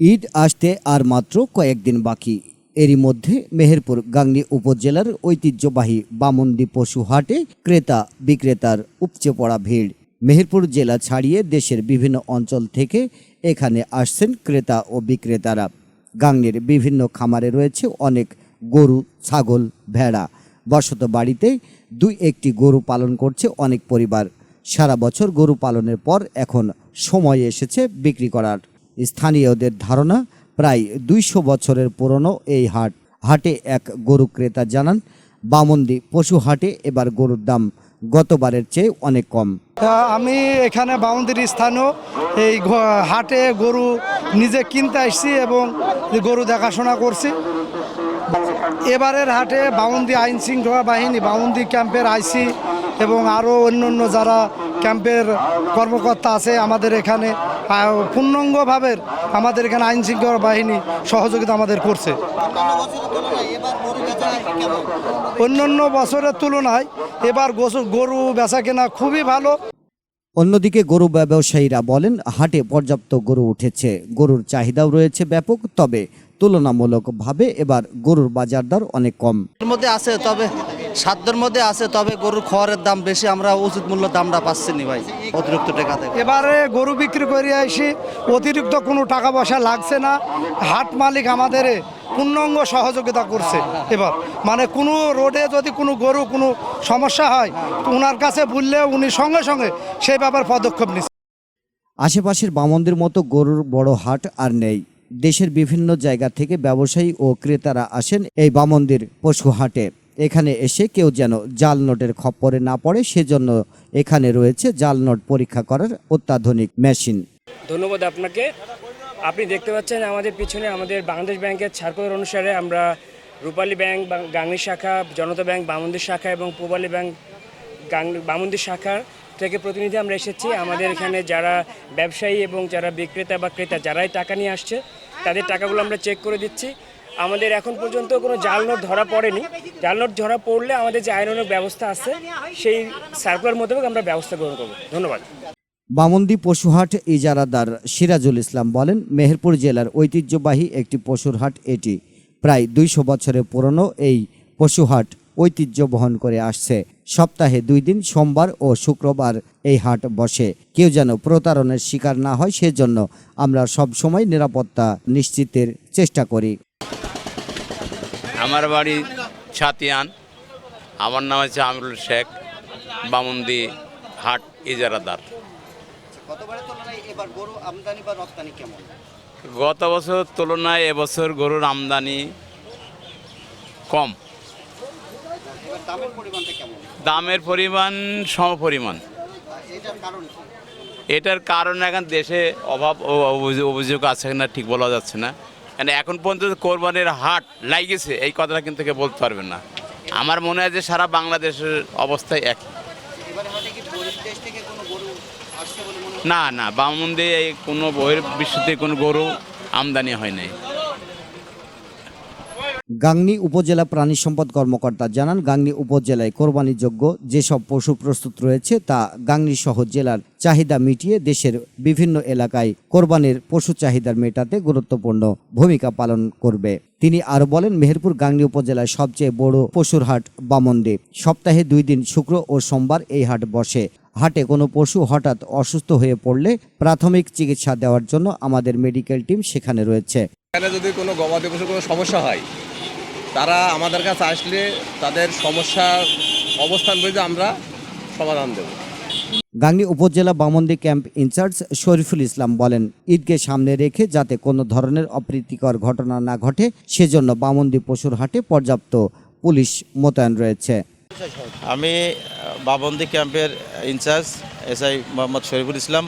ঈদ আসতে আর মাত্র কয়েকদিন বাকি। এরই মধ্যে মেহেরপুর গাংনী উপজেলার ঐতিহ্যবাহী বামন্দি পশু হাটে ক্রেতা বিক্রেতার উপচে পড়া ভিড়। মেহেরপুর জেলা ছাড়িয়ে দেশের বিভিন্ন অঞ্চল থেকে এখানে আসছেন ক্রেতা ও বিক্রেতারা। গাংনীর বিভিন্ন খামারে রয়েছে অনেক গরু, ছাগল, ভেড়া। বসত বাড়িতে দুই একটি গরু পালন করছে অনেক পরিবার। সারা বছর গরু পালনের পর এখন সময় এসেছে বিক্রি করার। স্থানীয়দের ধারণা, প্রায় দুইশো বছরের পুরনো এই হাট। হাটে এক গরু ক্রেতা জানান, বামন্দি পশু হাটে এবার গরুর দাম গতবারের চেয়ে অনেক কম। আমি এখানে বাউন্দির স্থানীয় এই হাটে গরু নিজে কিনতে আসছি এবং গরু দেখাশোনা করছি। এবারের হাটে বাউন্দি আইন শৃঙ্খলা বাহিনী, বাউন্দি ক্যাম্পের আইসি এবং আরও অন্য অন্য যারা ক্যাম্পের কর্মকর্তা আছে আমাদের এখানে পূর্ণাঙ্গভাবে আমাদের এখানে আইন শৃঙ্খলা বাহিনী সহযোগিতা আমাদের করছে। অন্য অন্য বছরের তুলনায় এবার গরু বেচা কেনা খুবই ভালো। অন্যদিকে গরু ব্যবসায়ীরা বলেন, হাটে পর্যাপ্ত গরু উঠেছে। গরুর চাহিদাও রয়েছে ব্যাপক, তবে তুলনামূলকভাবে এবার গরুর বাজার দর অনেক কম। এর মধ্যে আছে তবে সাধ্যের মধ্যে আছে তবে গরুর খাওয়ারের দাম বেশি আমরা উচিত মূল্য দামটা পাচ্ছি নি ভাই অতিরিক্ত টাকা থেকে। এবারে গরু বিক্রি করে আসি অতিরিক্ত কোনো টাকা পয়সা লাগছে না হাট মালিক আমাদের পূর্ণাঙ্গ সহযোগিতা করছে এবার। মানে কোনো রোডে যদি কোনো গরু কোনো সমস্যা হয় তো ওনার কাছে বললে উনি সঙ্গে সঙ্গে সেই ব্যাপার পদক্ষেপ নিচ্ছে আশেপাশের বামনদের মতো গরুর বড় হাট আর নেই। দেশের বিভিন্ন জায়গা থেকে ব্যবসায়ী ও ক্রেতারা আসেন এই বামন্দির পশু হাটে। এখানে এসে কেউ যেন জাল নোটের খপ্পরে না পড়ে, সেজন্য এখানে রয়েছে জাল নোট পরীক্ষা করার অত্যাধুনিক মেশিন। ধন্যবাদ আপনাকে। আপনি দেখতে পাচ্ছেন আমাদের পিছনে আমাদের বাংলাদেশ ব্যাংকের ছাড়পত্র অনুসারে আমরা রূপালী ব্যাংক গাংনী শাখা, জনতা ব্যাংক, বামন্দির শাখা এবং পূবালী ব্যাংক বামন্দির শাখার থেকে প্রতিনিধি আমরা এসেছি। আমাদের এখানে যারা ব্যবসায়ী এবং যারা বিক্রেতা বা ক্রেতা, যারাই টাকা নিয়ে আসছে, তাদের টাকাগুলো আমরা চেক করে দিচ্ছি। আমাদের এখন পর্যন্ত কোনো জাল নোট ধরা পড়েনি। জাল নোট ধরা পড়লে আমাদের যে আইনানুগ ব্যবস্থা আছে, সেই সার্কুলার মোতাবেক আমরা ব্যবস্থা গ্রহণ করব। ধন্যবাদ। বামন্দি পশুহাট ইজারাদার সিরাজুল ইসলাম বলেন, মেহেরপুর জেলার ঐতিহ্যবাহী একটি পশুর হাট, এটি প্রায় দুইশো বছরের পুরনো এই পশুহাট। ঐতিহ্য বহন করে আসছে। সপ্তাহে দুই দিন, সোমবার ও শুক্রবার এই হাট বসে। কেউ যেন প্রতারণের শিকার না হয়, সেজন্য আমরা সব সময় নিরাপত্তা নিশ্চিতের চেষ্টা করি। আমার বাড়ি ছাতিয়ান। আমার নাম হচ্ছে আমিরুল শেখ বামুন্দি হাট ইজারাদার। গত বছর তুলনায় এবছর গরুর আমদানি কম। দামের পরিমাণ সম পরিমাণ এটার কারণ এখন দেশে অভাব অভিযোগ- আছে না ঠিক বলা যাচ্ছে না। মানে এখন পর্যন্ত কোরবানির হাট লাগিয়েছে এই কথাটা কিন্তু কেউ বলতে পারবে না। আমার মনে হয় যে সারা বাংলাদেশের অবস্থায় এক। না না বামুন্দি এই কোনো বইয়ের বিশ্বতে কোনো গরু আমদানি হয় নাই। গাংনী উপজেলা প্রাণী সম্পদ কর্মকর্তা জানান, গাংনী উপজেলায় কোরবানিযোগ্য যেসব পশু প্রস্তুত রয়েছে তা গাংনী সহ জেলার চাহিদা মিটিয়ে দেশের বিভিন্ন এলাকায় কোরবানির পশু চাহিদা মেটাতে গুরুত্বপূর্ণ ভূমিকা পালন করবে। তিনি আরও বলেন, মেহেরপুর গাংনী উপজেলায় সবচেয়ে বড় পশুর হাট বামন্দি। সপ্তাহে দুই দিন শুক্র ও সোমবার এই হাট বসে। হাটে কোনো পশু হঠাৎ অসুস্থ হয়ে পড়লে প্রাথমিক চিকিৎসা দেওয়ার জন্য আমাদের মেডিকেল টিম সেখানে রয়েছে। এখানে যদি কোনো গবাদি পশুর কোনো সমস্যা হয় তারা আমাদের কাছে আসলে তাদের সমস্যার অবস্থান বুঝে আমরা সমাধান দেব। গাংনী উপজেলা বামন্দি ক্যাম্প ইনচার্জ শরীফুল ইসলাম বলেন ঈদকে সামনে রেখে যাতে কোনো ধরনের অপ্রীতিকর ঘটনা না ঘটে সেজন্য বামন্দি পশুর হাটে পর্যাপ্ত পুলিশ মোতায়েন রয়েছে। আমি বাবন্দি ক্যাম্পের ইনচার্জ এসআই মোহাম্মদ শরীফুল ইসলাম।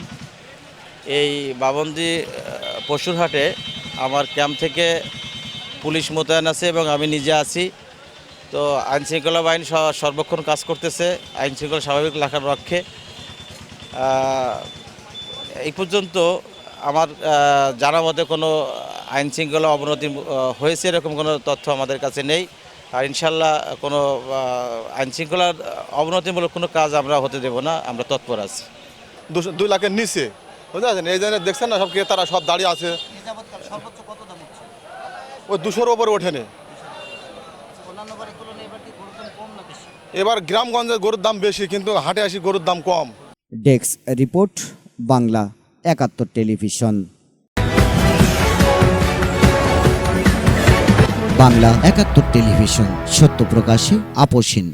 এই বাবন্দি পশুর হাটে আমার ক্যাম্প থেকে পুলিশ মোতায়েন আছে এবং আমি নিজে আছি। তো আইন শৃঙ্খলা বাহিনী সর্বক্ষণ কাজ করতেছে। আইন শৃঙ্খলা স্বাভাবিক রাখার রক্ষে এই পর্যন্ত আমার জানা মতে কোনো আইন শৃঙ্খলা অবনতি হয়েছে এরকম কোনো তথ্য আমাদের কাছে নেই। আর ইনশাল্লাহ কোনো আহ, আইন শৃঙ্খলার অবনতিমূলক কোনো কাজ আমরা হতে দেব না আমরা তৎপর আছি। দুই লাখের নিচে বুঝতে পারছেন? এই জন্য দেখছেন না সব তারা সব দাঁড়িয়ে আছে। ওই দুশোর ওপরে ওঠেনি। এবার গ্রামগঞ্জে গরুর দাম বেশি? কিন্তু হাটে আসি গরুর দাম কম। ডেক্স রিপোর্ট বাংলা একাত্তর টেলিভিশন। বাংলা একাত্তর টেলিভিশন সত্য প্রকাশে আপোষহীন